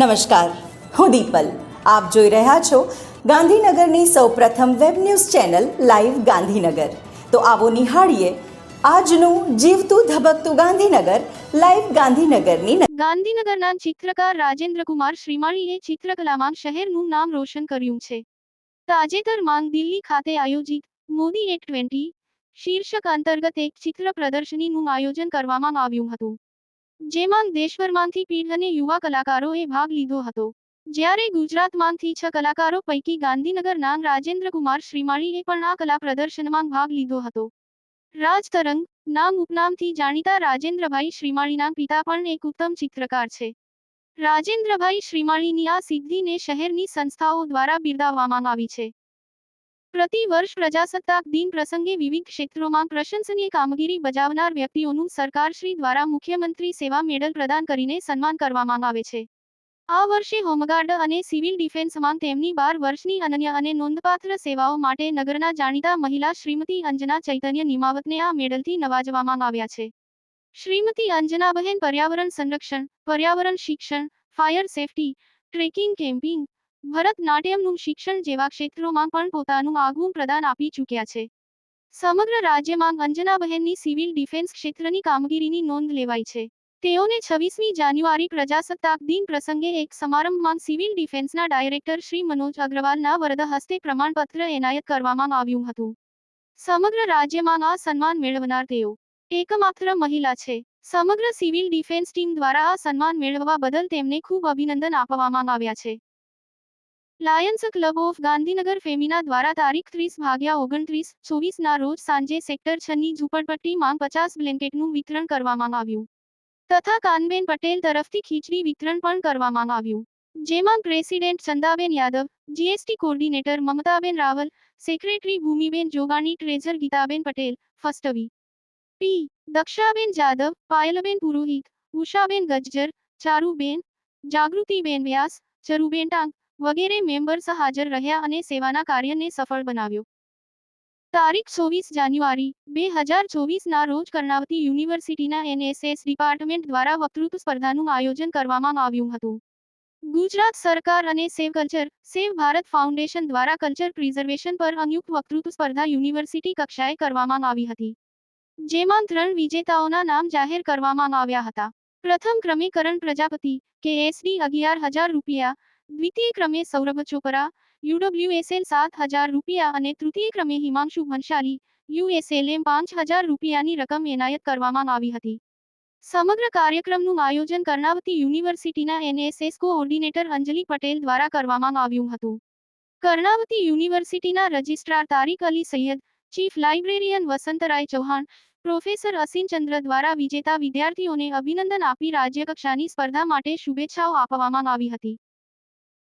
નમસ્કાર, હું દીપલ. આપ જોઈ રહ્યા છો ગાંધીનગરની સૌપ્રથમ web news channel live Gandhinagar. તો આવો નિહાળીએ આજનું જીવતું ધબકતું ગાંધીનગર, લાઈવ ગાંધીનગરની ગાંધીનગરના ચિત્રકાર રાજેન્દ્રકુમાર શ્રીમાળીએ ચિત્રકલામાં શહેરનું નામ રોશન કર્યું છે. તાજેતરમાં દિલ્હી ખાતે આયોજિત મોદી એટ ટ્વેન્ટી શીર્ષક અંતર્ગત એક ચિત્ર પ્રદર્શનીનું આયોજન કરવામાં આવ્યું હતું. જેમાં દેશભરમાંથી પીઢ અને યુવા કલાકારોએ ભાગ લીધો હતો. જ્યારે ગુજરાતમાંથી છ કલાકારો પૈકી ગાંધીનગરના રાજેન્દ્રકુમાર શ્રીમાળીએ પણ આ કલા પ્રદર્શનમાં ભાગ લીધો હતો. રાજતરંગ નામ ઉપનામથી જાણીતા રાજેન્દ્રભાઈ શ્રીમાળીના પિતા પણ એક ઉત્તમ ચિત્રકાર છે. રાજેન્દ્રભાઈ શ્રીમાળીની આ સિદ્ધિને શહેરની સંસ્થાઓ દ્વારા બિરદાવવામાં આવી છે. પ્રતિ વર્ષ પ્રજાસત્તાક દિન પ્રસંગે વિવિધ ક્ષેત્રોમાં પ્રશંસનીય કામગીરી બજાવનાર વ્યક્તિઓનું સરકારશ્રી દ્વારા મુખ્યમંત્રી સેવા મેડલ પ્રદાન કરીને સન્માન કરવામાં આવે છે. આ વર્ષે હોમગાર્ડ અને સિવિલ ડિફેન્સમાં તેમની બાર વર્ષની અનન્ય અને નોંધપાત્ર સેવાઓ માટે નગરના જાણીતા મહિલા શ્રીમતી અંજના ચૈતન્ય નિમાવતને આ મેડલથી નવાજવામાં આવ્યા છે. શ્રીમતી અંજનાબહેન પર્યાવરણ સંરક્ષણ, પર્યાવરણ શિક્ષણ, ફાયર સેફટી, ટ્રેકિંગ, કેમ્પિંગ ભરતનાટ્યમનું શિક્ષણ જેવા ક્ષેત્રોમાં પણ પોતાનું આગવું પ્રદાન આપી ચૂક્યા છે. સમગ્ર રાજ્યમાં અંજનાબહેનની સિવિલ ડિફેન્સ ક્ષેત્રની કામગીરીની નોંધ લેવાઈ છે. તેઓને છવ્વીસમી જાન્યુઆરી પ્રજાસત્તાક દિન પ્રસંગે એક સમારંભમાં સિવિલ ડિફેન્સના ડાયરેક્ટર શ્રી મનોજ અગ્રવાલના વરદ હસ્તે પ્રમાણપત્ર એનાયત કરવામાં આવ્યું હતું. સમગ્ર રાજ્યમાં આ સન્માન મેળવનાર તેઓ એકમાત્ર મહિલા છે. સમગ્ર સિવિલ ડિફેન્સ ટીમ દ્વારા આ સન્માન મેળવવા બદલ તેમને ખૂબ અભિનંદન આપવામાં આવ્યા છે. Lions Club of Gandhinagar Femina દ્વારા તારીખ ત્રીસ ભાગ્યા ઓગણત્રીસ, ચોવીસના રોજ સાંજે સેક્ટર છની ઝૂંપડપટ્ટીમાં પચાસ બ્લેન્કેટનું વિતરણ કરવામાં આવ્યું. તથા કાનબેન પટેલ તરફથી ખીચડી વિતરણ પણ કરવામાં આવ્યું. જેમાં president Chandaben Yadav, GST coordinator Mamtaben Raval, secretary Bhumiben Jogani, treasurer Gitaben Patel first V P. Dakshaben Jadav, Payalben Purohit, Ushaben Gajjar, Charuben, Jagrutiben Vyas, Charuben Tang વગેરે મેમ્બર્સ હાજર રહ્યા અને સેવાના કાર્યને સફળ બનાવ્યું. તારીખ ચોવીસ જાન્યુઆરી, બે હજાર ચોવીસના રોજ કર્ણાવતી યુનિવર્સિટીના એનએસએસ ડિપાર્ટમેન્ટ દ્વારા વક્તૃત્વ સ્પર્ધાનું આયોજન કરવામાં આવ્યું હતું. ગુજરાત સરકાર અને save culture, save Bharat foundation દ્વારા કલ્ચર પ્રિઝર્વેશન પર અનયુક્ત વક્તૃત્વ સ્પર્ધા યુનિવર્સિટી કક્ષાએ કરવામાં આવી હતી, જેમાં ત્રણ વિજેતાઓના નામ જાહેર કરવામાં આવ્યા હતા. પ્રથમ ક્રમે કરણ પ્રજાપતિ, કે એસડી અગિયાર હજાર રૂપિયા દ્વિતીય ક્રમે સૌરભ ચોપરા યુડબ્લ્યુએસએલ સાત હજાર રૂપિયા અને તૃતીય ક્રમે હિમાંશુ ભંશાલી યુએસએલએમ પાંચ હજાર રૂપિયાની રકમ એનાયત કરવામાં આવી હતી. સમગ્ર કાર્યક્રમનું આયોજન કર્ણાવતી યુનિવર્સિટીના એનએસએસ કોઓર્ડિનેટર અંજલિ પટેલ દ્વારા કરવામાં આવ્યું હતું. કર્ણાવતી યુનિવર્સિટીના registrar Tariq Ali Sayyed, chief librarian Vasantrai Chauhan, professor Asinchandra દ્વારા વિજેતા વિદ્યાર્થીઓને અભિનંદન આપી રાજ્યકક્ષાની સ્પર્ધા માટે શુભેચ્છાઓ આપવામાં આવી હતી.